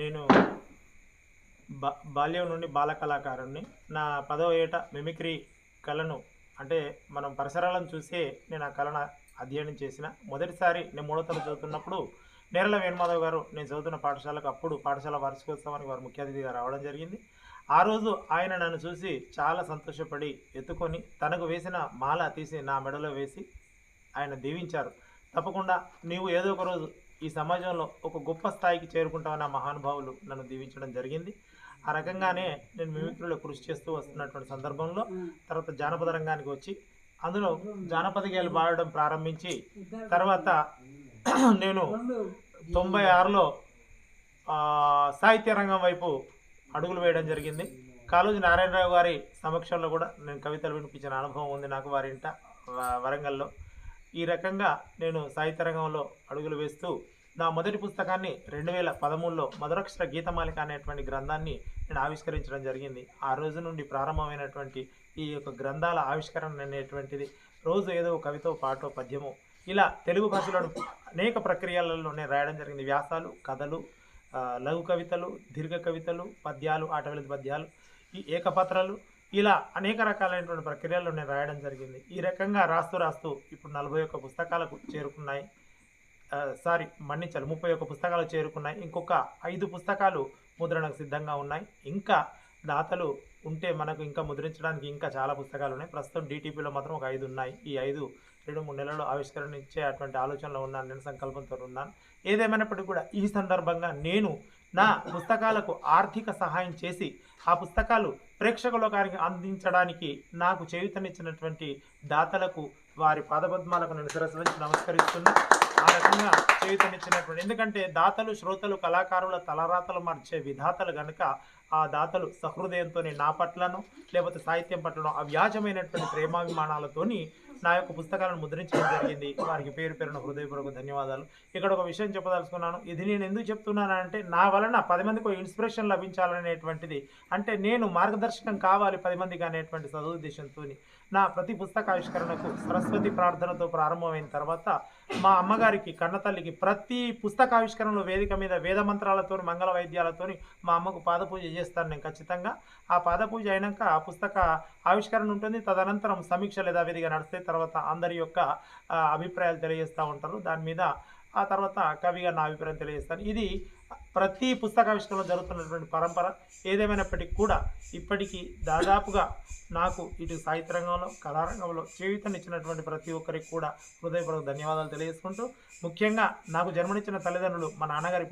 నేను బా బాల్యం నుండి బాల కళాకారుణ్ణి. నా పదవ ఏట మిమిక్రీ కళను అంటే మనం పరిసరాలను చూసే నేను ఆ కళను అధ్యయనం చేసిన. మొదటిసారి నేను మూడో తరగతి చదువుతున్నప్పుడు నేరల వేణుమాధవ్ గారు నేను చదువుతున్న పాఠశాలకు అప్పుడు పాఠశాల వార్షికోత్సవానికి వారు ముఖ్య అతిథిగా రావడం జరిగింది. ఆ రోజు ఆయన నన్ను చూసి చాలా సంతోషపడి ఎత్తుకొని తనకు వేసిన మాల తీసి నా మెడలో వేసి ఆయన దీవించారు. తప్పకుండా నీవు ఏదో ఒక రోజు ఈ సమాజంలో ఒక గొప్ప స్థాయికి చేరుకుంటామన్న మహానుభావులు నన్ను దీవించడం జరిగింది. ఆ రకంగానే నేను మిమిక్రీలో కృషి చేస్తూ వస్తున్నటువంటి సందర్భంలో తర్వాత జానపద రంగానికి వచ్చి అందులో జానపద గేయాలు పాడడం ప్రారంభించి తర్వాత నేను తొంభై ఆరులో సాహిత్య రంగం వైపు అడుగులు వేయడం జరిగింది. కాళోజీ నారాయణరావు గారి సమక్షంలో కూడా నేను కవితలు వినిపించిన అనుభవం ఉంది నాకు వారింట వరంగల్లో. ఈ రకంగా నేను సాహిత్య రంగంలో అడుగులు వేస్తూ నా మొదటి పుస్తకాన్ని రెండు వేల పదమూడులో మధురక్షర గీతమాలిక అనేటువంటి గ్రంథాన్ని నేను ఆవిష్కరించడం జరిగింది. ఆ రోజు నుండి ప్రారంభమైనటువంటి ఈ యొక్క గ్రంథాల ఆవిష్కరణ అనేటువంటిది రోజు ఏదో కవితో పాటో పద్యమో ఇలా తెలుగు భాషలో అనేక ప్రక్రియలలో నేను రాయడం జరిగింది. వ్యాసాలు కథలు లఘు కవితలు దీర్ఘ కవితలు పద్యాలు ఆటవిలది పద్యాలు ఈ ఏకపత్రాలు ఇలా అనేక రకాలైనటువంటి ప్రక్రియలు నేను రాయడం జరిగింది. ఈ రకంగా రాస్తూ రాస్తూ ఇప్పుడు నలభై ఒక్క పుస్తకాలకు చేరుకున్నాయి. సారీ మన్నించాలి. ముప్పై ఒక్క పుస్తకాలు చేరుకున్నాయి. ఇంకొక ఐదు పుస్తకాలు ముద్రణకు సిద్ధంగా ఉన్నాయి. ఇంకా దాతలు ఉంటే మనకు ఇంకా ముద్రించడానికి ఇంకా చాలా పుస్తకాలు ఉన్నాయి. ప్రస్తుతం డిటిపిలో మాత్రం ఒక ఐదు ఉన్నాయి. ఈ ఐదు రెండు మూడు నెలల్లో ఆవిష్కరణ ఇచ్చే అటువంటి ఆలోచనలో ఉన్నాను. నేను సంకల్పంతో ఉన్నాను. ఏదేమైనప్పటికీ కూడా ఈ సందర్భంగా నేను నా పుస్తకాలకు ఆర్థిక సహాయం చేసి ఆ పుస్తకాలు ప్రేక్షకులకానికి అందించడానికి నాకు చేయుతనిచ్చినటువంటి దాతలకు వారి పాదపద్మాలకు నేను శిరస్సు నమస్కరిస్తున్నా. ఆ రకంగా చేయుతనిచ్చినటువంటి ఎందుకంటే దాతలు శ్రోతలు కళాకారుల తలరాతలు మార్చే విధాతలు కనుక ఆ దాతలు సహృదయంతోనే నా పట్లను లేకపోతే సాహిత్యం పట్లను అవ్యాజమైనటువంటి ప్రేమాభిమానాలతోని నా యొక్క పుస్తకాలను ముద్రించడం జరిగింది. వారికి పేరు పేరున హృదయపూర్వక ధన్యవాదాలు. ఇక్కడ ఒక విషయం చెప్పదలుచుకున్నాను. ఇది నేను ఎందుకు చెప్తున్నానంటే నా వలన పది మందికి ఇన్స్పిరేషన్ లభించాలనేటువంటిది. అంటే నేను మార్గదర్శకం కావాలి పది మందికి అనేటువంటి సదుద్దేశంతో నా ప్రతి పుస్తక ఆవిష్కరణకు సరస్వతి ప్రార్థనతో ప్రారంభమైన తర్వాత మా అమ్మగారికి కన్నతల్లికి ప్రతి పుస్తక ఆవిష్కరణలో వేదిక మీద వేద మంత్రాలతో మంగళ వైద్యాలతోని మా అమ్మకు పాదపూజ చేస్తాను నేను ఖచ్చితంగా. ఆ పాదపూజ అయినాక ఆ పుస్తక ఆవిష్కరణ ఉంటుంది. తదనంతరం సమీక్ష లేదా విధిగా నడిస్తే తర్వాత అందరి యొక్క అభిప్రాయాలు తెలియజేస్తూ ఉంటారు. దాని మీద ఆ తర్వాత కవిగా నా అభిప్రాయం తెలియజేస్తాను. ఇది ప్రతి పుస్తకావిష్కరణలో జరుగుతున్నటువంటి పరంపర. ఏదేమైనప్పటికీ కూడా ఇప్పటికీ దాదాపుగా నాకు ఇటు సాహిత్య రంగంలో కళారంగంలో చేయుతనిచ్చినటువంటి ప్రతి ఒక్కరికి కూడా హృదయపూర్వక ధన్యవాదాలు తెలియజేసుకుంటూ ముఖ్యంగా నాకు జన్మనిచ్చిన తల్లిదండ్రులు మా నాన్నగారి